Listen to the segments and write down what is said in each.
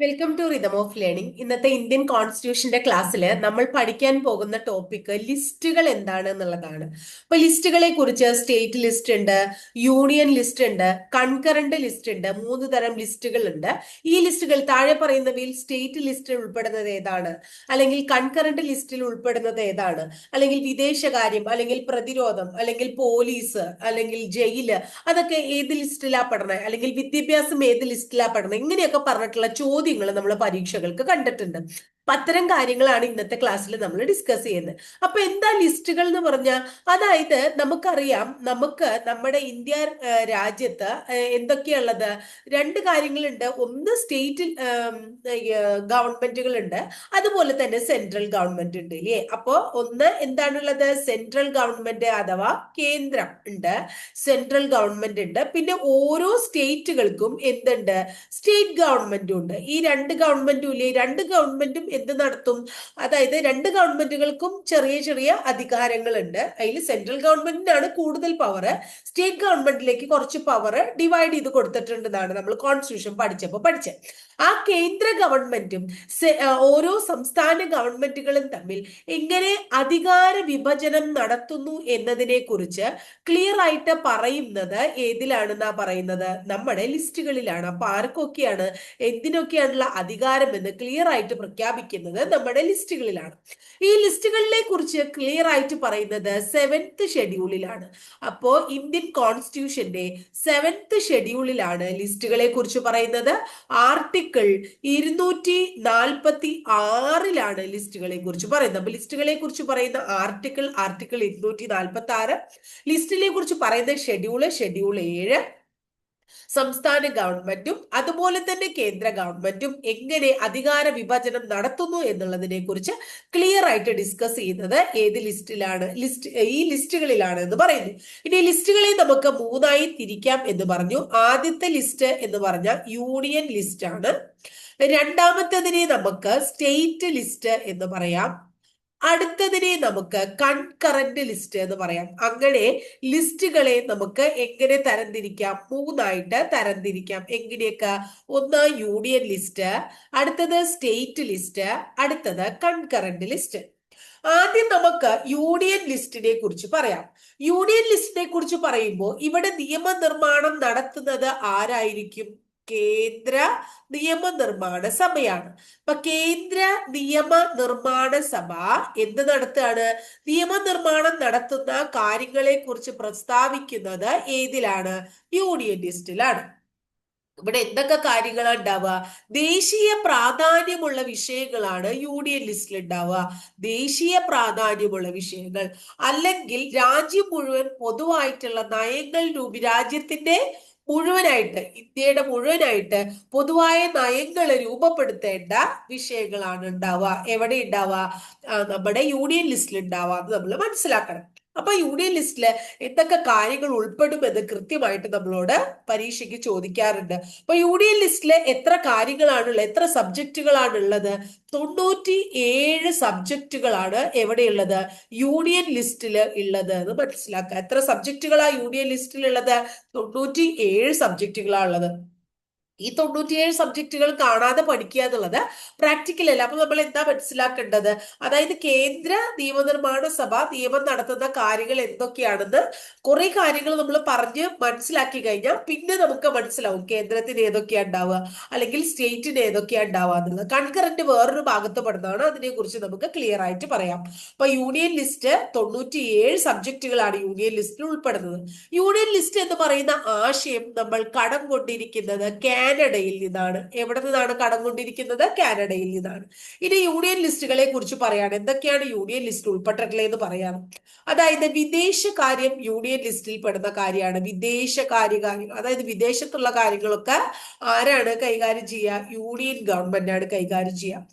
Welcome to rhythm of learning ഇന്നത്തെ Indian കോൺസ്റ്റിറ്റ്യൂഷന്റെ ക്ലാസ്സിൽ നമ്മൾ പഠിക്കാൻ പോകുന്ന ടോപ്പിക് ലിസ്റ്റുകൾ എന്താണ് എന്നുള്ളതാണ്. അപ്പൊ ലിസ്റ്റുകളെ കുറിച്ച് സ്റ്റേറ്റ് ലിസ്റ്റ് ഉണ്ട് യൂണിയൻ ലിസ്റ്റ് ഉണ്ട് കൺകറന്റ് ലിസ്റ്റ് ഉണ്ട് മൂന്ന് തരം ലിസ്റ്റുകൾ ഉണ്ട്. ഈ ലിസ്റ്റുകൾ താഴെ പറയുന്നവയിൽ സ്റ്റേറ്റ് ലിസ്റ്റിൽ ഉൾപ്പെടുന്നത് ഏതാണ്? അല്ലെങ്കിൽ കൺകറന്റ് ലിസ്റ്റിൽ ഉൾപ്പെടുന്നത് ഏതാണ്? അല്ലെങ്കിൽ വിദേശകാര്യം അല്ലെങ്കിൽ പ്രതിരോധം അല്ലെങ്കിൽ പോലീസ് അല്ലെങ്കിൽ ജയിൽ അതൊക്കെ ഏത് ലിസ്റ്റിലാ പഠനം? അല്ലെങ്കിൽ വിദ്യാഭ്യാസം ഏത് ലിസ്റ്റിലാ പഠനം? ഇങ്ങനെയൊക്കെ പറഞ്ഞിട്ടുള്ള ചോദ്യം ചോദ്യങ്ങൾ നമ്മൾ പരീക്ഷകൾക്ക് കണ്ടിട്ടുണ്ട്. അത്തരം കാര്യങ്ങളാണ് ഇന്നത്തെ ക്ലാസ്സിൽ നമ്മൾ ഡിസ്കസ് ചെയ്യുന്നത്. അപ്പൊ എന്താ ലിസ്റ്റുകൾ എന്ന് പറഞ്ഞാൽ അതായത് നമുക്കറിയാം നമുക്ക് നമ്മുടെ ഇന്ത്യ രാജ്യത്ത് എന്തൊക്കെയുള്ളത്? രണ്ട് കാര്യങ്ങളുണ്ട്. ഒന്ന് സ്റ്റേറ്റ് ഗവൺമെന്റുകൾ ഉണ്ട് അതുപോലെ തന്നെ സെൻട്രൽ ഗവൺമെന്റ് ഉണ്ട് ഇല്ലേ? അപ്പോ ഒന്ന് എന്താണുള്ളത്? സെൻട്രൽ ഗവൺമെന്റ് അഥവാ കേന്ദ്രം ഉണ്ട്. സെൻട്രൽ ഗവൺമെന്റ് ഉണ്ട്. പിന്നെ ഓരോ സ്റ്റേറ്റുകൾക്കും എന്തുണ്ട്? സ്റ്റേറ്റ് ഗവൺമെന്റും ഉണ്ട്. ഈ രണ്ട് ഗവൺമെന്റും ഇല്ലേ? രണ്ട് ഗവൺമെന്റും എന്ത് നടത്തും? അതായത് രണ്ട് ഗവൺമെന്റുകൾക്കും ചെറിയ ചെറിയ അധികാരങ്ങളുണ്ട്. അതിൽ സെൻട്രൽ ഗവൺമെന്റിനാണ് കൂടുതൽ പവർ സ്റ്റേറ്റ് ഗവൺമെന്റിലേക്ക് കുറച്ച് പവർ ഡിവൈഡ് ചെയ്ത് കൊടുത്തിട്ടുണ്ടെന്നാണ് നമ്മൾ കോൺസ്റ്റിറ്റ്യൂഷൻ പഠിച്ചപ്പോൾ പഠിച്ചത്. ആ കേന്ദ്ര ഗവൺമെന്റും ഓരോ സംസ്ഥാന ഗവൺമെന്റുകളും തമ്മിൽ എങ്ങനെ അധികാര വിഭജനം നടത്തുന്നു എന്നതിനെ കുറിച്ച് ക്ലിയർ ആയിട്ട് പറയുന്നത് ഏതിലാണെന്നാ പറയുന്നത്? നമ്മുടെ ലിസ്റ്റുകളിലാണ്. അപ്പൊ ആർക്കൊക്കെയാണ് എന്തിനൊക്കെയാണുള്ള അധികാരം എന്ന് ക്ലിയർ ആയിട്ട് പ്രഖ്യാപിക്കുന്നത് നമ്മുടെ ലിസ്റ്റുകളിലാണ്. ഈ ലിസ്റ്റുകളിലെ കുറിച്ച് ക്ലിയർ ആയിട്ട് പറയുന്നത് സെവൻത്ത് ഷെഡ്യൂളിലാണ് അപ്പോ ഇന്ത്യൻ കോൺസ്റ്റിറ്റ്യൂഷന്റെ സെവൻത്ത് ഷെഡ്യൂളിലാണ് ലിസ്റ്റുകളെ കുറിച്ച് പറയുന്നത്. ആർട്ടിക്കിൾ ഇരുന്നൂറ്റി നാൽപ്പത്തി ആറിലാണ് ലിസ്റ്റുകളെ കുറിച്ച് പറയുന്നത്. അപ്പൊ ലിസ്റ്റുകളെ കുറിച്ച് പറയുന്ന ആർട്ടിക്കിൾ ആർട്ടിക്കിൾ ഇരുന്നൂറ്റി നാൽപ്പത്തി ആറ് ലിസ്റ്റിനെ കുറിച്ച് പറയുന്ന ഷെഡ്യൂൾ ഷെഡ്യൂൾ ഏഴ്. സംസ്ഥാന ഗവൺമെന്റും അതുപോലെ തന്നെ കേന്ദ്ര ഗവൺമെന്റും എങ്ങനെ അധികാര വിഭജനം നടത്തുന്നു എന്നുള്ളതിനെ കുറിച്ച് ക്ലിയർ ആയിട്ട് ഡിസ്കസ് ചെയ്യുന്നത് ഏത് ലിസ്റ്റിലാണ് ലിസ്റ്റ് ഈ ലിസ്റ്റുകളിലാണ് എന്ന് പറയുന്നു. ഇനി ലിസ്റ്റുകളെ നമുക്ക് മൂന്നായി തിരിക്കാം എന്ന് പറഞ്ഞു. ആദ്യത്തെ ലിസ്റ്റ് എന്ന് പറഞ്ഞാൽ യൂണിയൻ ലിസ്റ്റ് ആണ്. രണ്ടാമത്തതിനെ നമുക്ക് സ്റ്റേറ്റ് ലിസ്റ്റ് എന്ന് പറയാം. അടുത്തതിനെ നമുക്ക് കൺകറന്റ് ലിസ്റ്റ് എന്ന് പറയാം. അങ്ങനെ ലിസ്റ്റുകളെ നമുക്ക് എങ്ങനെ തരംതിരിക്കാം? മൂന്നായിട്ട് തരംതിരിക്കാം. എങ്ങനെയൊക്കെ? ഒന്ന് യൂണിയൻ ലിസ്റ്റ് അടുത്തത് സ്റ്റേറ്റ് ലിസ്റ്റ് അടുത്തത് കൺകറന്റ് ലിസ്റ്റ് ആദ്യം നമുക്ക് യൂണിയൻ ലിസ്റ്റിനെ കുറിച്ച് പറയാം. യൂണിയൻ ലിസ്റ്റിനെ കുറിച്ച് പറയുമ്പോൾ ഇവിടെ നിയമനിർമ്മാണം നടത്തുന്നത് ആരായിരിക്കും? കേന്ദ്ര നിയമ നിർമ്മാണ സഭയാണ്. അപ്പൊ കേന്ദ്ര നിയമ നിർമ്മാണ സഭ എന്ത് നടത്തുകയാണ്? നിയമനിർമ്മാണം നടത്തുന്ന കാര്യങ്ങളെ കുറിച്ച് പ്രസ്താവിക്കുന്നത് ഏതിലാണ്? യൂണിയൻ ലിസ്റ്റിലാണ് ഇവിടെ എന്തൊക്കെ കാര്യങ്ങളാണ് ഉണ്ടാവുക? ദേശീയ പ്രാധാന്യമുള്ള വിഷയങ്ങളാണ് യൂണിയൻ ലിസ്റ്റിൽ ഉണ്ടാവുക. ദേശീയ പ്രാധാന്യമുള്ള വിഷയങ്ങൾ. അല്ലെങ്കിൽ രാജ്യം മുഴുവൻ പൊതുവായിട്ടുള്ള നയങ്ങൾ രൂപി രാജ്യത്തിന്റെ മുഴുവനായിട്ട് ഇന്ത്യയുടെ മുഴുവനായിട്ട് പൊതുവായ നയങ്ങൾ രൂപപ്പെടുത്തേണ്ട വിഷയങ്ങളാണ് ഉണ്ടാവുക. എവിടെ ഉണ്ടാവുക? നമ്മുടെ യൂണിയൻ ലിസ്റ്റിൽ ഉണ്ടാവുക. എന്ന് നമ്മൾ മനസ്സിലാക്കണം. അപ്പൊ യൂണിയൻ ലിസ്റ്റിൽ എന്തൊക്കെ കാര്യങ്ങൾ ഉൾപ്പെടുമെന്ന് കൃത്യമായിട്ട് നമ്മളോട് പരീക്ഷയ്ക്ക് ചോദിക്കാറുണ്ട്. അപ്പൊ യൂണിയൻ ലിസ്റ്റിൽ എത്ര കാര്യങ്ങളാണുള്ളത് എത്ര സബ്ജക്റ്റുകളാണുള്ളത് തൊണ്ണൂറ്റി ഏഴ് സബ്ജക്റ്റുകളാണ് എവിടെയുള്ളത് യൂണിയൻ ലിസ്റ്റിൽ ഉള്ളത് എന്ന് മനസ്സിലാക്കുക. എത്ര സബ്ജക്റ്റുകളാണ് യൂണിയൻ ലിസ്റ്റിലുള്ളത് തൊണ്ണൂറ്റി ഏഴ് സബ്ജക്റ്റുകളാണ് ഉള്ളത്. ഈ തൊണ്ണൂറ്റിയേഴ് സബ്ജക്റ്റുകൾ കാണാതെ പഠിക്കുക എന്നുള്ളത് പ്രാക്ടിക്കൽ അല്ല. അപ്പൊ നമ്മൾ എന്താ മനസ്സിലാക്കേണ്ടത്? അതായത് കേന്ദ്ര നിയമനിർമ്മാണ സഭ നിയമം നടത്തുന്ന കാര്യങ്ങൾ എന്തൊക്കെയാണെന്ന് കുറെ കാര്യങ്ങൾ നമ്മൾ പറഞ്ഞ് മനസ്സിലാക്കി കഴിഞ്ഞാൽ പിന്നെ നമുക്ക് മനസ്സിലാവും കേന്ദ്രത്തിന് ഏതൊക്കെയാ ഉണ്ടാവുക? അല്ലെങ്കിൽ സ്റ്റേറ്റിന് ഏതൊക്കെയാ ഉണ്ടാവുക എന്നുള്ളത്. കൺകറന്റ് വേറൊരു ഭാഗത്ത് പെടുന്നതാണ്. അതിനെ കുറിച്ച് നമുക്ക് ക്ലിയർ ആയിട്ട് പറയാം. അപ്പൊ യൂണിയൻ ലിസ്റ്റ് തൊണ്ണൂറ്റിയേഴ് സബ്ജക്റ്റുകളാണ് യൂണിയൻ ലിസ്റ്റിൽ ഉൾപ്പെടുന്നത്. യൂണിയൻ ലിസ്റ്റ് എന്ന് പറയുന്ന ആശയം നമ്മൾ കടം കൊണ്ടിരിക്കുന്നത് കാനഡയിൽ നിന്നാണ്. എവിടെ നിന്നാണ് കടം കൊണ്ടിരിക്കുന്നത് കാനഡയിൽ നിന്നാണ്. ഇനി യൂണിയൻ ലിസ്റ്റുകളെ കുറിച്ച് പറയാണ് എന്തൊക്കെയാണ് യൂണിയൻ ലിസ്റ്റ് ഉൾപ്പെട്ടിട്ടുള്ളതെന്ന് പറയാം. അതായത് വിദേശകാര്യം യൂണിയൻ ലിസ്റ്റിൽ പെടുന്ന കാര്യമാണ്. വിദേശകാര്യ കാര്യം അതായത് വിദേശത്തുള്ള കാര്യങ്ങളൊക്കെ ആരാണ് കൈകാര്യം ചെയ്യുക? യൂണിയൻ ഗവൺമെന്റ് ആണ് കൈകാര്യം ചെയ്യുക.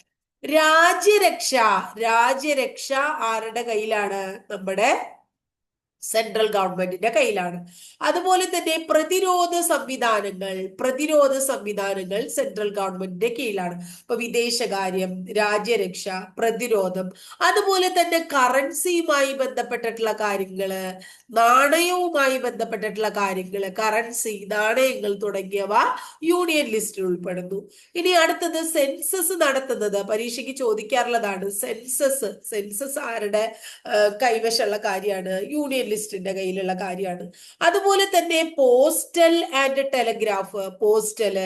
രാജ്യരക്ഷ രാജ്യരക്ഷ ആരുടെ കയ്യിലാണ്? നമ്മുടെ സെൻട്രൽ ഗവൺമെന്റിന്റെ കയ്യിലാണ്. അതുപോലെ തന്നെ പ്രതിരോധ സംവിധാനങ്ങൾ പ്രതിരോധ സംവിധാനങ്ങൾ സെൻട്രൽ ഗവൺമെന്റിന്റെ കീഴിലാണ്. ഇപ്പൊ വിദേശകാര്യം രാജ്യരക്ഷ പ്രതിരോധം അതുപോലെ തന്നെ കറൻസിയുമായി ബന്ധപ്പെട്ടിട്ടുള്ള കാര്യങ്ങൾ നാണയവുമായി ബന്ധപ്പെട്ടിട്ടുള്ള കാര്യങ്ങൾ കറൻസി നാണയങ്ങൾ തുടങ്ങിയവ യൂണിയൻ ലിസ്റ്റിൽ ഉൾപ്പെടുന്നു. ഇനി അടുത്തത് സെൻസസ് നടത്തുന്നത്. പരീക്ഷയ്ക്ക് ചോദിക്കാറുള്ളതാണ്. സെൻസസ് സെൻസസ് ആരുടെ കൈവശമുള്ള കാര്യമാണ്. യൂണിയൻ ലിസ്റ്റിന്റെ കയ്യിലുള്ള കാര്യമാണ്. അതുപോലെ തന്നെ പോസ്റ്റൽ ആൻഡ് ടെലഗ്രാഫ് പോസ്റ്റൽ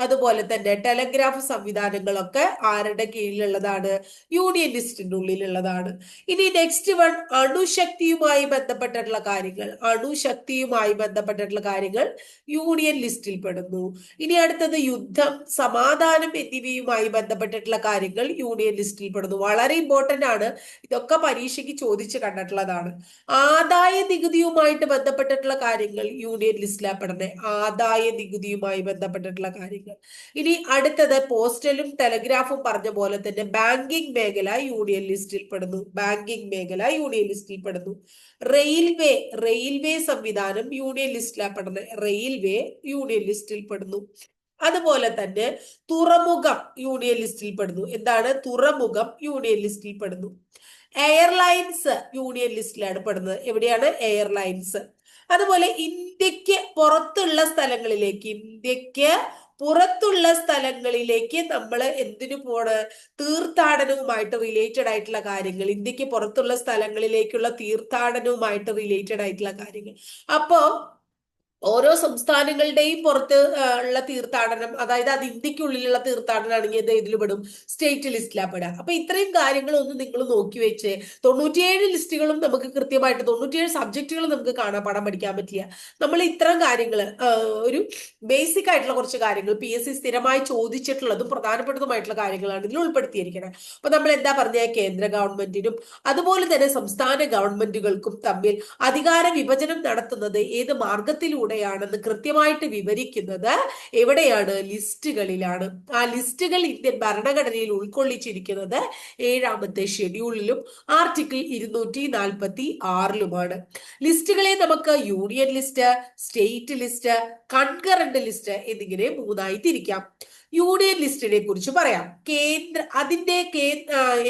അതുപോലെ തന്നെ ടെലഗ്രാഫ് സംവിധാനങ്ങളൊക്കെ ആരുടെ കീഴിലുള്ളതാണ്? യൂണിയൻ ലിസ്റ്റിന്റെ ഉള്ളിലുള്ളതാണ്. ഇനി നെക്സ്റ്റ് വൺ അണുശക്തിയുമായി ബന്ധപ്പെട്ടിട്ടുള്ള കാര്യങ്ങൾ. അണുശക്തിയുമായി ബന്ധപ്പെട്ടിട്ടുള്ള കാര്യങ്ങൾ യൂണിയൻ ലിസ്റ്റിൽ പെടുന്നു. ഇനി അടുത്തത് യുദ്ധം സമാധാനം എന്നിവയുമായി ബന്ധപ്പെട്ടിട്ടുള്ള കാര്യങ്ങൾ യൂണിയൻ ലിസ്റ്റിൽ പെടുന്നു. വളരെ ഇമ്പോർട്ടന്റ് ആണ്. ഇതൊക്കെ പരീക്ഷയ്ക്ക് ചോദിച്ചു കണ്ടിട്ടുള്ളതാണ്. ആദായ നികുതിയുമായിട്ട് ബന്ധപ്പെട്ടിട്ടുള്ള കാര്യങ്ങൾ യൂണിയൻ ലിസ്റ്റിലാണ് പെടുന്നത് ആദായ നികുതിയുമായി ബന്ധപ്പെട്ടിട്ടുള്ള കാര്യങ്ങൾ. ഇനി അടുത്തത് പോസ്റ്റലും ടെലഗ്രാഫും പറഞ്ഞ പോലെ തന്നെ ബാങ്കിങ് മേഖല യൂണിയൻ ലിസ്റ്റിൽ പെടുന്നു. ബാങ്കിങ് മേഖല യൂണിയൻ ലിസ്റ്റിൽ പെടുന്നു. റെയിൽവേ റെയിൽവേ സംവിധാനം യൂണിയൻ ലിസ്റ്റിലാണ് പെടുന്നത് റെയിൽവേ യൂണിയൻ ലിസ്റ്റിൽ പെടുന്നു. അതുപോലെ തന്നെ തുറമുഖം യൂണിയൻ ലിസ്റ്റിൽ പെടുന്നു. എന്താണ്? തുറമുഖം യൂണിയൻ ലിസ്റ്റിൽ പെടുന്നു. എയർലൈൻസ് യൂണിയൻ ലിസ്റ്റിലാണ് പെടുന്നത്. എവിടെയാണ്? എയർലൈൻസ് അതുപോലെ ഇന്ത്യയ്ക്ക് പുറത്തുള്ള സ്ഥലങ്ങളിലേക്ക് ഇന്ത്യയ്ക്ക് പുറത്തുള്ള സ്ഥലങ്ങളിലേക്ക് നമ്മൾ എന്തിനു പോണ്? തീർത്ഥാടനവുമായിട്ട് റിലേറ്റഡ് ആയിട്ടുള്ള കാര്യങ്ങൾ ഇന്ത്യയ്ക്ക് പുറത്തുള്ള സ്ഥലങ്ങളിലേക്കുള്ള തീർത്ഥാടനവുമായിട്ട് റിലേറ്റഡ് ആയിട്ടുള്ള കാര്യങ്ങൾ. അപ്പോ ഓരോ സംസ്ഥാനങ്ങളുടെയും പുറത്ത് ഉള്ള തീർത്ഥാടനം അതായത് അത് ഇന്ത്യക്കുള്ളിലുള്ള തീർത്ഥാടനമാണെങ്കിൽ ഇത് ഇതിൽ പെടും. സ്റ്റേറ്റ് ലിസ്റ്റിലാ പെടുക അപ്പൊ ഇത്രയും കാര്യങ്ങളൊന്നും നിങ്ങൾ നോക്കി വെച്ച് തൊണ്ണൂറ്റിയേഴ് ലിസ്റ്റുകളും നമുക്ക് കൃത്യമായിട്ട് തൊണ്ണൂറ്റിയേഴ് സബ്ജക്റ്റുകൾ നമുക്ക് കാണാൻ പാടാൻ പഠിക്കാൻ പറ്റില്ല നമ്മൾ ഇത്തരം കാര്യങ്ങൾ ഒരു ബേസിക് ആയിട്ടുള്ള കുറച്ച് കാര്യങ്ങൾ പി എസ് സി സ്ഥിരമായി ചോദിച്ചിട്ടുള്ളതും പ്രധാനപ്പെട്ടതുമായിട്ടുള്ള കാര്യങ്ങളാണ് ഇതിൽ ഉൾപ്പെടുത്തിയിരിക്കുന്നത് അപ്പൊ നമ്മൾ എന്താ പറഞ്ഞ? കേന്ദ്ര ഗവൺമെന്റിനും അതുപോലെ തന്നെ സംസ്ഥാന ഗവൺമെന്റുകൾക്കും തമ്മിൽ അധികാര വിഭജനം നടത്തുന്നത് ഏത് മാർഗത്തിലൂടെ കൂടെയാണെന്ന് കൃത്യമായിട്ട് വിവരിക്കുന്നത് എവിടെയാണ് ലിസ്റ്റുകളിലാണ്. ആ ലിസ്റ്റുകൾ ഇന്ത്യൻ ഭരണഘടനയിൽ ഉൾക്കൊള്ളിച്ചിരിക്കുന്നത് ഏഴാമത്തെ ഷെഡ്യൂളിലും ആർട്ടിക്കിൾ ഇരുന്നൂറ്റി നാൽപ്പത്തി ആറിലുമാണ് ലിസ്റ്റുകളെ നമുക്ക് union list state list concurrent list എന്നിങ്ങനെ മൂന്നായി തിരിക്കാം. യൂണിയൻ ലിസ്റ്റിനെ കുറിച്ച് പറയാം. കേന്ദ്ര അതിന്റെ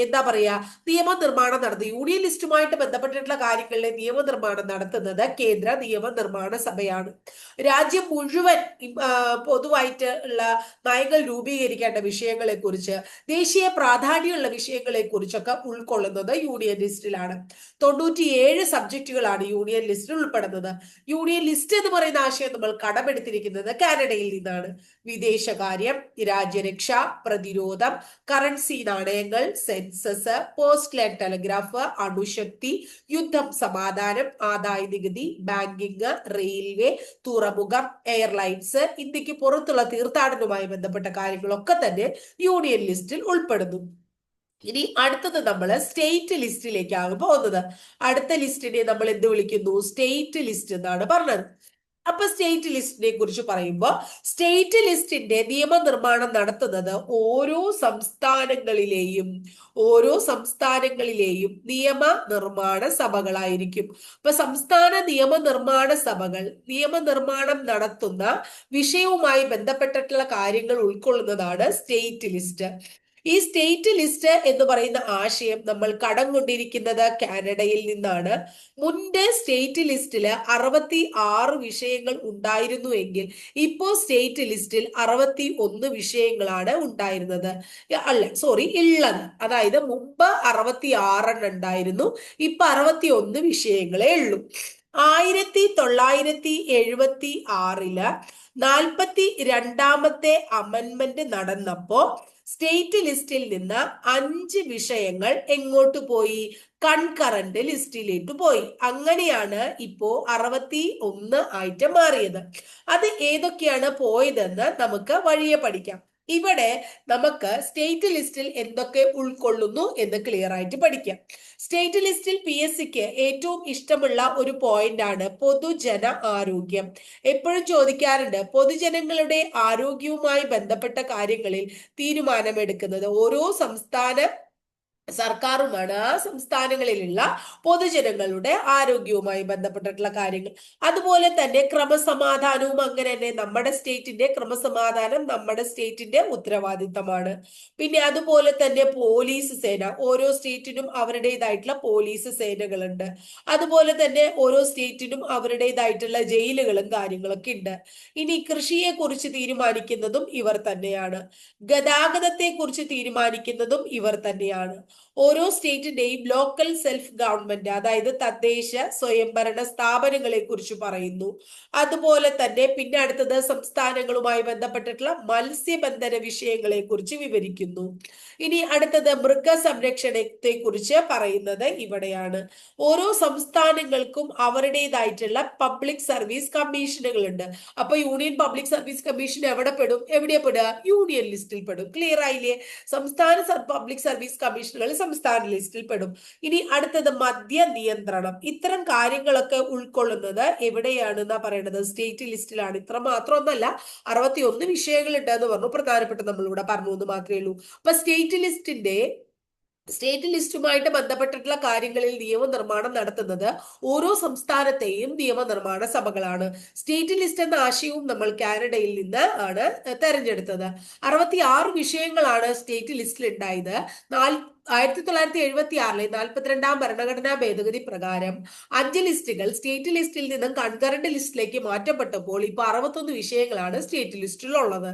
എന്താ പറയാ നിയമനിർമ്മാണം നടത്തുന്നത് യൂണിയൻ ലിസ്റ്റുമായിട്ട് ബന്ധപ്പെട്ടിട്ടുള്ള കാര്യങ്ങളിലെ നിയമനിർമ്മാണം നടത്തുന്നത് കേന്ദ്ര നിയമനിർമ്മാണ സഭയാണ്. രാജ്യം മുഴുവൻ പൊതുവായിട്ട് ഉള്ള നയങ്ങൾ രൂപീകരിക്കേണ്ട വിഷയങ്ങളെ കുറിച്ച് ദേശീയ പ്രാധാന്യമുള്ള വിഷയങ്ങളെ കുറിച്ചൊക്കെ ഉൾക്കൊള്ളുന്നത് യൂണിയൻ ലിസ്റ്റിലാണ്. തൊണ്ണൂറ്റിയേഴ് സബ്ജക്റ്റുകളാണ് യൂണിയൻ ലിസ്റ്റിൽ ഉൾപ്പെടുന്നത്. യൂണിയൻ ലിസ്റ്റ് എന്ന് പറയുന്ന ആശയം നമ്മൾ കടമെടുത്തിരിക്കുന്നത് കാനഡയിൽ നിന്നാണ്. വിദേശകാര്യം രാജ്യരക്ഷ പ്രതിരോധം കറൻസി നാണയങ്ങൾ സെൻസസ് പോസ്റ്റ് ലൈൻ ടെലഗ്രാഫ് അണുശക്തി യുദ്ധം സമാധാനം ആദായ നികുതി ബാങ്കിങ് റെയിൽവേ തുറമുഖം എയർലൈൻസ് ഇന്ത്യയ്ക്ക് പുറത്തുള്ള തീർത്ഥാടനവുമായി ബന്ധപ്പെട്ട കാര്യങ്ങളൊക്കെ തന്നെ യൂണിയൻ ലിസ്റ്റിൽ ഉൾപ്പെടുന്നു. ഇനി അടുത്തത് നമ്മൾ സ്റ്റേറ്റ് ലിസ്റ്റിലേക്കാണ് പോകുന്നത്. അടുത്ത ലിസ്റ്റിനെ നമ്മൾ എന്ത് വിളിക്കുന്നു? സ്റ്റേറ്റ് ലിസ്റ്റ് എന്നാണ് പറഞ്ഞത്. അപ്പൊ സ്റ്റേറ്റ് ലിസ്റ്റിനെ കുറിച്ച് പറയുമ്പോൾ സ്റ്റേറ്റ് ലിസ്റ്റിന്റെ നിയമനിർമ്മാണം നടത്തുന്നത് ഓരോ സംസ്ഥാനങ്ങളിലെയും ഓരോ സംസ്ഥാനങ്ങളിലെയും നിയമ നിർമ്മാണ സഭകളായിരിക്കും. അപ്പൊ സംസ്ഥാന നിയമനിർമ്മാണ സഭകൾ നിയമനിർമ്മാണം നടത്തുന്ന വിഷയവുമായി ബന്ധപ്പെട്ടിട്ടുള്ള കാര്യങ്ങൾ ഉൾക്കൊള്ളുന്നതാണ് സ്റ്റേറ്റ് ലിസ്റ്റ് ഈ സ്റ്റേറ്റ് ലിസ്റ്റ് എന്ന് പറയുന്ന ആശയം നമ്മൾ കടം കൊണ്ടിരിക്കുന്നത് കാനഡയിൽ നിന്നാണ്. മുൻപ് സ്റ്റേറ്റ് ലിസ്റ്റിൽ അറുപത്തി ആറ് വിഷയങ്ങൾ ഉണ്ടായിരുന്നു എങ്കിൽ ഇപ്പോ സ്റ്റേറ്റ് ലിസ്റ്റിൽ അറുപത്തി ഒന്ന് വിഷയങ്ങളാണ് ഉണ്ടായിരുന്നത്. അല്ല സോറി ഉള്ളത് അതായത് മുമ്പ് അറുപത്തി ആറെണ്ണം ഉണ്ടായിരുന്നു ഇപ്പൊ അറുപത്തി ഒന്ന് വിഷയങ്ങളേ ഉള്ളൂ. ആയിരത്തി തൊള്ളായിരത്തി എഴുപത്തി ആറിൽ നാൽപ്പത്തി രണ്ടാമത്തെ അമൻമെന്റ് നടന്നപ്പോ സ്റ്റേറ്റ് ലിസ്റ്റിൽ നിന്ന് അഞ്ച് വിഷയങ്ങൾ എങ്ങോട്ട് പോയി? കൺകറന്റ് ലിസ്റ്റിലേക്ക് പോയി. അങ്ങനെയാണ് ഇപ്പോ അറുപത്തി ഒന്ന് ആയിട്ട് മാറിയത്. അത് ഏതൊക്കെയാണ് പോയതെന്ന് നമുക്ക് വഴിയെ പഠിക്കാം. ഇവിടെ നമുക്ക് സ്റ്റേറ്റ് ലിസ്റ്റിൽ എന്തൊക്കെ ഉൾക്കൊള്ളുന്നു എന്ന് ക്ലിയർ ആയിട്ട് പഠിക്കാം. സ്റ്റേറ്റ് ലിസ്റ്റിൽ പി എസ് സിക്ക് ഏറ്റവും ഇഷ്ടമുള്ള ഒരു പോയിന്റ് ആണ് പൊതുജന ആരോഗ്യം. എപ്പോഴും ചോദിക്കാറുണ്ട് പൊതുജനങ്ങളുടെ ആരോഗ്യവുമായി ബന്ധപ്പെട്ട കാര്യങ്ങളിൽ തീരുമാനമെടുക്കുന്നത് ഓരോ സംസ്ഥാന സർക്കാരുമാണ് സംസ്ഥാനങ്ങളിലുള്ള പൊതുജനങ്ങളുടെ ആരോഗ്യവുമായി ബന്ധപ്പെട്ടിട്ടുള്ള കാര്യങ്ങൾ. അതുപോലെ തന്നെ ക്രമസമാധാനവും അങ്ങനെ തന്നെ നമ്മുടെ സ്റ്റേറ്റിന്റെ ക്രമസമാധാനം നമ്മുടെ സ്റ്റേറ്റിന്റെ ഉത്തരവാദിത്തമാണ്. പിന്നെ അതുപോലെ തന്നെ പോലീസ് സേന. ഓരോ സ്റ്റേറ്റിനും അവരുടേതായിട്ടുള്ള പോലീസ് സേനകളുണ്ട്. അതുപോലെ തന്നെ ഓരോ സ്റ്റേറ്റിനും അവരുടേതായിട്ടുള്ള ജയിലുകളും കാര്യങ്ങളൊക്കെ ഉണ്ട്. ഇനി കൃഷിയെ കുറിച്ച് തീരുമാനിക്കുന്നതും ഇവർ തന്നെയാണ്. ഗതാഗതത്തെ കുറിച്ച് തീരുമാനിക്കുന്നതും ഇവർ തന്നെയാണ്. ഓരോ സ്റ്റേറ്റിന്റെയും ലോക്കൽ സെൽഫ് ഗവൺമെന്റ് അതായത് തദ്ദേശ സ്വയംഭരണ സ്ഥാപനങ്ങളെ കുറിച്ച് പറയുന്നു. അതുപോലെ തന്നെ പിന്നെ അടുത്തത് സംസ്ഥാനങ്ങളുമായി ബന്ധപ്പെട്ടിട്ടുള്ള മത്സ്യബന്ധന വിഷയങ്ങളെ കുറിച്ച് വിവരിക്കുന്നു. ഇനി അടുത്തത് മൃഗസംരക്ഷണത്തെ കുറിച്ച് പറയുന്നത് ഇവിടെയാണ്. ഓരോ സംസ്ഥാനങ്ങൾക്കും അവരുടേതായിട്ടുള്ള പബ്ലിക് സർവീസ് കമ്മീഷനുകൾ ഉണ്ട് അപ്പൊ യൂണിയൻ പബ്ലിക് സർവീസ് കമ്മീഷൻ എവിടെ പെടും എവിടെ പെടുക യൂണിയൻ ലിസ്റ്റിൽ പെടും. ക്ലിയർ ആയില്ലേ? സംസ്ഥാന പബ്ലിക് സർവീസ് കമ്മീഷനുകൾ സംസ്ഥാന ലിസ്റ്റിൽ പെടും. ഇനി അടുത്തത് മദ്യ നിയന്ത്രണം. ഇത്തരം കാര്യങ്ങളൊക്കെ ഉൾക്കൊള്ളുന്നത് എവിടെയാണ് എന്നാ പറയുന്നത് സ്റ്റേറ്റ് ലിസ്റ്റിലാണ്. ഇത്ര മാത്രമൊന്നല്ല അറുപത്തി ഒന്ന് വിഷയങ്ങളുണ്ട് എന്ന് പറഞ്ഞു പ്രധാനപ്പെട്ട നമ്മളിവിടെ പറഞ്ഞു എന്ന് മാത്രമേ ഉള്ളൂ. അപ്പൊ സ്റ്റേറ്റ് ലിസ്റ്റിന്റെ സ്റ്റേറ്റ് ലിസ്റ്റുമായിട്ട് ബന്ധപ്പെട്ടിട്ടുള്ള കാര്യങ്ങളിൽ നിയമനിർമ്മാണം നടത്തുന്നത് ഓരോ സംസ്ഥാനത്തെയും നിയമനിർമ്മാണ സഭകളാണ്. സ്റ്റേറ്റ് ലിസ്റ്റ് എന്ന ആശയവും നമ്മൾ കാനഡയിൽ നിന്ന് ആണ് തെരഞ്ഞെടുത്തത്. അറുപത്തി ആറ് വിഷയങ്ങളാണ് സ്റ്റേറ്റ് ലിസ്റ്റിൽ ഉണ്ടായത് നാൽ ആയിരത്തി തൊള്ളായിരത്തി എഴുപത്തി ആറിലെ നാൽപ്പത്തിരണ്ടാം ഭരണഘടനാ ഭേദഗതി പ്രകാരം അഞ്ച് ലിസ്റ്റുകൾ സ്റ്റേറ്റ് ലിസ്റ്റിൽ നിന്നും കൺകറന്റ് ലിസ്റ്റിലേക്ക് മാറ്റപ്പെട്ടപ്പോൾ ഇപ്പൊ അറുപത്തൊന്ന് വിഷയങ്ങളാണ് സ്റ്റേറ്റ് ലിസ്റ്റിൽ ഉള്ളത്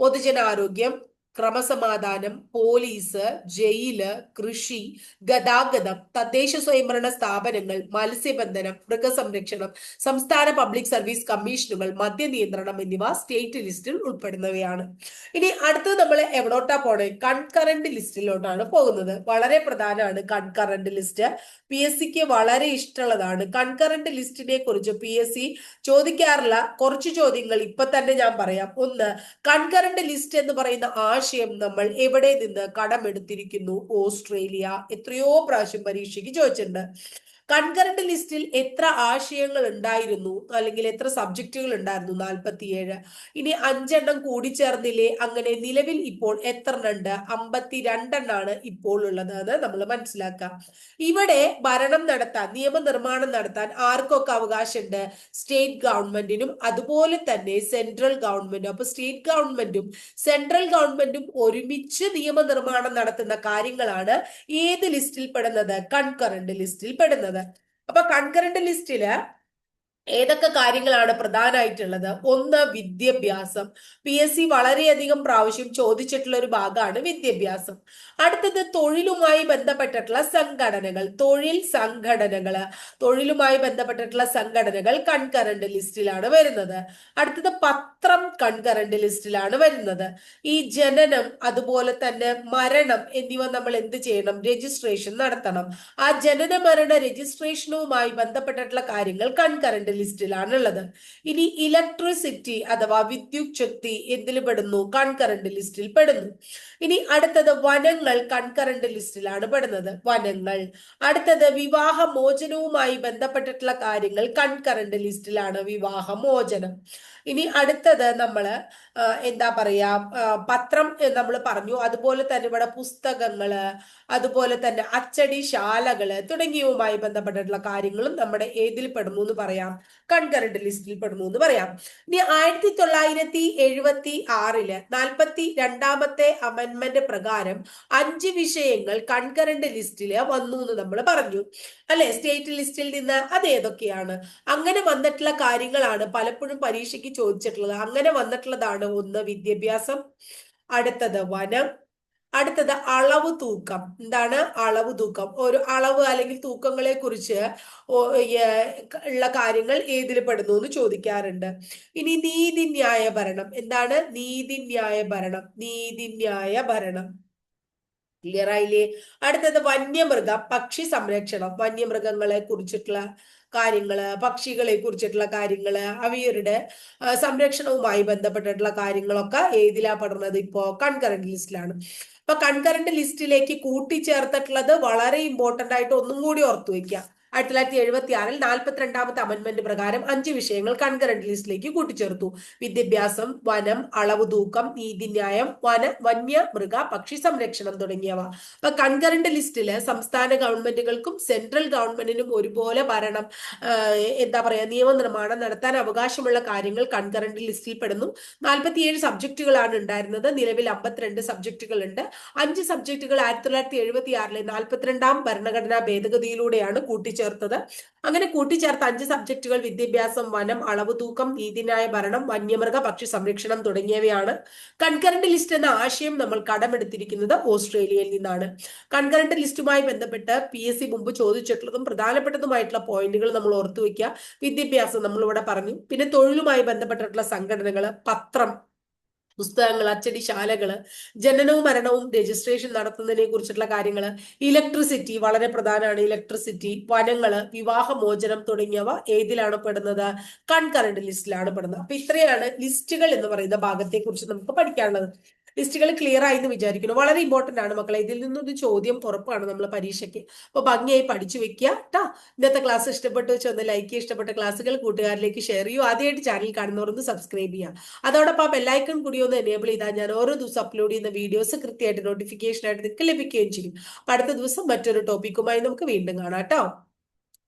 പൊതുജനാരോഗ്യം ക്രമസമാധാനം പോലീസ് ജയിൽ കൃഷി ഗതാഗതം തദ്ദേശ സ്വയംഭരണ സ്ഥാപനങ്ങൾ മത്സ്യബന്ധനം മൃഗസംരക്ഷണം സംസ്ഥാന പബ്ലിക് സർവീസ് കമ്മീഷനുകൾ മദ്യനിയന്ത്രണം എന്നിവ സ്റ്റേറ്റ് ലിസ്റ്റിൽ ഉൾപ്പെടുന്നവയാണ്. ഇനി അടുത്തത് നമ്മൾ എവിടോട്ടാ പോണേ? കൺകറന്റ് ലിസ്റ്റിലോട്ടാണ് പോകുന്നത്. വളരെ പ്രധാനമാണ് കൺകറന്റ് ലിസ്റ്റ്. പി എസ് സിക്ക് വളരെ ഇഷ്ടമുള്ളതാണ്. കൺകറന്റ് ലിസ്റ്റിനെ കുറിച്ച് പി എസ് സി ചോദിക്കാറില്ല. കുറച്ച് ചോദ്യങ്ങൾ ഇപ്പൊ തന്നെ ഞാൻ പറയാം. ഒന്ന് കൺകറന്റ് ലിസ്റ്റ് എന്ന് പറയുന്ന ആശയം നമ്മൾ എവിടെ നിന്ന് കടമെടുത്തിരിക്കുന്നു? ഓസ്ട്രേലിയ. എത്രയോ പ്രാവശ്യം പരീക്ഷയ്ക്ക് ചോദിച്ചിട്ടുണ്ട്. കൺകറന്റ് ലിസ്റ്റിൽ എത്ര ആശയങ്ങൾ ഉണ്ടായിരുന്നു അല്ലെങ്കിൽ എത്ര സബ്ജക്റ്റുകൾ ഉണ്ടായിരുന്നു നാൽപ്പത്തിയേഴ് ഇനി അഞ്ചെണ്ണം കൂടിച്ചേർന്നില്ലേ അങ്ങനെ നിലവിൽ ഇപ്പോൾ എത്ര ഉണ്ട് അമ്പത്തി രണ്ടെണ്ണാണ് ഇപ്പോൾ ഉള്ളത് എന്ന് നമ്മൾ മനസ്സിലാക്കാം. ഇവിടെ ഭരണം നടത്താൻ നിയമനിർമ്മാണം നടത്താൻ ആർക്കൊക്കെ അവകാശമുണ്ട്? സ്റ്റേറ്റ് ഗവൺമെന്റിനും അതുപോലെ തന്നെ സെൻട്രൽ ഗവൺമെന്റും. അപ്പൊ സ്റ്റേറ്റ് ഗവൺമെന്റും സെൻട്രൽ ഗവൺമെന്റും ഒരുമിച്ച് നിയമനിർമ്മാണം നടത്തുന്ന കാര്യങ്ങളാണ് ഏത് ലിസ്റ്റിൽ പെടുന്നത് കൺകറന്റ് ലിസ്റ്റിൽ പെടുന്നത് അപ്പൊ കൺകറന്റ് ലിസ്റ്റിൽ ഏതൊക്കെ കാര്യങ്ങളാണ് പ്രധാനമായിട്ടുള്ളത് ഒന്ന് വിദ്യാഭ്യാസം. പി എസ് സി വളരെയധികം പ്രാവശ്യം ചോദിച്ചിട്ടുള്ള ഒരു ഭാഗമാണ് വിദ്യാഭ്യാസം. അടുത്തത് തൊഴിലുമായി ബന്ധപ്പെട്ടിട്ടുള്ള സംഘടനകൾ. തൊഴിൽ സംഘടനകൾ തൊഴിലുമായി ബന്ധപ്പെട്ടിട്ടുള്ള സംഘടനകൾ കൺകറന്റ് ലിസ്റ്റിലാണ് വരുന്നത്. അടുത്തത് പത്രം കൺകറന്റ് ലിസ്റ്റിലാണ് വരുന്നത്. ഈ ജനനം അതുപോലെ തന്നെ മരണം എന്നിവ നമ്മൾ എന്ത് ചെയ്യണം? രജിസ്ട്രേഷൻ നടത്തണം. ആ ജനന മരണ രജിസ്ട്രേഷനുമായി ബന്ധപ്പെട്ടിട്ടുള്ള കാര്യങ്ങൾ കൺകറന്റ് ലിസ്റ്റിലാണ് ഉള്ളത് ഇനി ഇലക്ട്രിസിറ്റി അഥവാ വിദ്യുത് ശക്തി എന്തിൽ പെടുന്നു? കൺകറന്റ് ലിസ്റ്റിൽ പെടുന്നു. ഇനി അടുത്തത് വനങ്ങൾ കൺകറന്റ് ലിസ്റ്റിലാണ് പെടുന്നത്. വനങ്ങൾ. അടുത്തത് വിവാഹ മോചനവുമായി ബന്ധപ്പെട്ടിട്ടുള്ള കാര്യങ്ങൾ കൺകറന്റ് ലിസ്റ്റിലാണ് വിവാഹ മോചനം ഇനി അടുത്തത് നമ്മൾ എന്താ പറയാ പത്രം നമ്മൾ പറഞ്ഞു. അതുപോലെ തന്നെ ഇവിടെ പുസ്തകങ്ങൾ അതുപോലെ തന്നെ അച്ചടി ശാലകൾ തുടങ്ങിയവുമായി ബന്ധപ്പെട്ടിട്ടുള്ള കാര്യങ്ങളും നമ്മുടെ ഏതിൽ പെടുന്നു എന്ന് പറയാം. കൺകറന്റ് ലിസ്റ്റിൽ പെടുന്നു എന്ന് പറയാം. ഇനി ആയിരത്തി തൊള്ളായിരത്തി എഴുപത്തി ആറിൽ നാൽപ്പത്തി രണ്ടാമത്തെ അമെന്മെന്റ് പ്രകാരം അഞ്ച് വിഷയങ്ങൾ കൺകറന്റ് ലിസ്റ്റിൽ വന്നു എന്ന് നമ്മൾ പറഞ്ഞു. അല്ലെ? സ്റ്റേറ്റ് ലിസ്റ്റിൽ നിന്ന് അത് ഏതൊക്കെയാണ്? അങ്ങനെ വന്നിട്ടുള്ള കാര്യങ്ങളാണ് പലപ്പോഴും പരീക്ഷയ്ക്ക് ചോദിച്ചിട്ടുള്ളത്. അങ്ങനെ വന്നിട്ടുള്ളതാണ് ഒന്ന് വിദ്യാഭ്യാസം അടുത്തത് വനം അടുത്തത് അളവ് തൂക്കം. എന്താണ് അളവ് തൂക്കം? ഒരു അളവ് അല്ലെങ്കിൽ തൂക്കങ്ങളെ കുറിച്ച് ഉള്ള കാര്യങ്ങൾ ഏതിൽ പെടുന്നു എന്ന് ചോദിക്കാറുണ്ട്. ഇനി നീതിന്യായ ഭരണം. എന്താണ് നീതിന്യായ ഭരണം? നീതിന്യായ ഭരണം. ക്ലിയർ ആയില്ലേ? അടുത്തത് വന്യമൃഗ പക്ഷി സംരക്ഷണം. വന്യമൃഗങ്ങളെ കുറിച്ചിട്ടുള്ള കാര്യങ്ങൾ പക്ഷികളെ കുറിച്ചിട്ടുള്ള കാര്യങ്ങൾ അവയുടെ സംരക്ഷണവുമായി ബന്ധപ്പെട്ടിട്ടുള്ള കാര്യങ്ങളൊക്കെ ഏതിലാ പെടുന്നത്? ഇപ്പോ കൺകറന്റ് ലിസ്റ്റിലാണ്. അപ്പൊ കൺകറന്റ് ലിസ്റ്റിലേക്ക് കൂട്ടിച്ചേർത്തിട്ടുള്ളത് വളരെ ഇമ്പോർട്ടന്റ് ആയിട്ട് ഒന്നും കൂടി ഓർത്തു വെക്കുക ആയിരത്തി തൊള്ളായിരത്തി എഴുപത്തി ആറിൽ നാൽപ്പത്തിരണ്ടാമത്തെ അമെന്റ്മെന്റ് പ്രകാരം അഞ്ച് വിഷയങ്ങൾ കൺകറന്റ് ലിസ്റ്റിലേക്ക് കൂട്ടിച്ചേർത്തു. വിദ്യാഭ്യാസം വനം അളവ് തൂക്കം നീതിന്യായം വന വന്യ മൃഗ പക്ഷി സംരക്ഷണം തുടങ്ങിയവ. അപ്പൊ കൺകറന്റ് ലിസ്റ്റിൽ സംസ്ഥാന ഗവൺമെന്റുകൾക്കും സെൻട്രൽ ഗവൺമെന്റിനും ഒരുപോലെ ഭരണം എന്താ പറയാ നിയമനിർമ്മാണം നടത്താൻ അവകാശമുള്ള കാര്യങ്ങൾ കൺകറന്റ് ലിസ്റ്റിൽ പെടുന്നു. നാൽപ്പത്തിയേഴ് സബ്ജക്റ്റുകളാണ് ഉണ്ടായിരുന്നത്. നിലവിൽ അമ്പത്തിരണ്ട് സബ്ജക്റ്റുകൾ ഉണ്ട് അഞ്ച് സബ്ജക്റ്റുകൾ ആയിരത്തി തൊള്ളായിരത്തി എഴുപത്തി ആറിലെ നാൽപ്പത്തിരണ്ടാം ഭരണഘടനാ ഭേദഗതിയിലൂടെയാണ് കൂട്ടിച്ചേർത്തത്. അങ്ങനെ കൂട്ടിച്ചേർത്ത അഞ്ച് സബ്ജക്റ്റുകൾ വിദ്യാഭ്യാസം വനം അളവ് തൂക്കം നീതിന്യായ ഭരണം വന്യമൃഗ പക്ഷി സംരക്ഷണം തുടങ്ങിയവയാണ്. കൺകറന്റ് ലിസ്റ്റ് എന്ന ആശയം നമ്മൾ കടമെടുത്തിരിക്കുന്നത് ഓസ്ട്രേലിയയിൽ നിന്നാണ്. കൺകറന്റ് ലിസ്റ്റുമായി ബന്ധപ്പെട്ട് പി എസ് സി മുമ്പ് ചോദിച്ചിട്ടുള്ളതും പ്രധാനപ്പെട്ടതുമായിട്ടുള്ള പോയിന്റുകൾ നമ്മൾ ഓർത്തു വെക്കുക വിദ്യാഭ്യാസം നമ്മളിവിടെ പറഞ്ഞു. പിന്നെ തൊഴിലുമായി ബന്ധപ്പെട്ടിട്ടുള്ള സംഘടനകൾ പത്രം പുസ്തകങ്ങൾ അച്ചടിശാലകൾ ജനനവും മരണവും രജിസ്ട്രേഷൻ നടത്തുന്നതിനെ കുറിച്ചിട്ടുള്ള കാര്യങ്ങൾ ഇലക്ട്രിസിറ്റി വളരെ പ്രധാനമാണ്. ഇലക്ട്രിസിറ്റി വനങ്ങൾ വിവാഹമോചനം തുടങ്ങിയവ ഏതിലാണ് പെടുന്നത്? കൺകറന്റ് ലിസ്റ്റിലാണ് പെടുന്നത്. അപ്പൊ ഇത്രയാണ് ലിസ്റ്റുകൾ എന്ന് പറയുന്ന ഭാഗത്തെ കുറിച്ച് നമുക്ക് പഠിക്കാനുള്ളത്. ലിസ്റ്റുകൾ ക്ലിയർ ആയി എന്ന് വിചാരിക്കുന്നു. വളരെ ഇമ്പോർട്ടന്റ് ആണ് മക്കളെ. ഇതിൽ നിന്നൊരു ചോദ്യം ഉറപ്പാണ് നമ്മൾ പരീക്ഷയ്ക്ക്. അപ്പോൾ ഭംഗിയായി പഠിച്ചു വെക്കുക കേട്ടോ ഇന്നത്തെ ക്ലാസ് ഇഷ്ടപ്പെട്ടു വെച്ച് ഒന്ന് ലൈക്ക് ചെയ്യുക. ഇഷ്ടപ്പെട്ട ക്ലാസ്സുകൾ കൂട്ടുകാരിലേക്ക് ഷെയർ ചെയ്യൂ ആദ്യമായിട്ട് ചാനൽ കാണുന്നവരൊന്ന് സബ്സ്ക്രൈബ് ചെയ്യുക. അതോടൊപ്പം ബെല്ലൈക്കൺ കൂടി ഒന്ന് എനേബിൾ ചെയ്താൽ ഞാൻ ഓരോ ദിവസം അപ്ലോഡ് ചെയ്യുന്ന വീഡിയോസ് കൃത്യമായിട്ട് നോട്ടിഫിക്കേഷൻ ആയിട്ട് നിങ്ങൾക്ക് ലഭിക്കുകയും ചെയ്യും. അടുത്ത ദിവസം മറ്റൊരു ടോപ്പിക്കുമായി നമുക്ക് വീണ്ടും കാണാം കേട്ടോ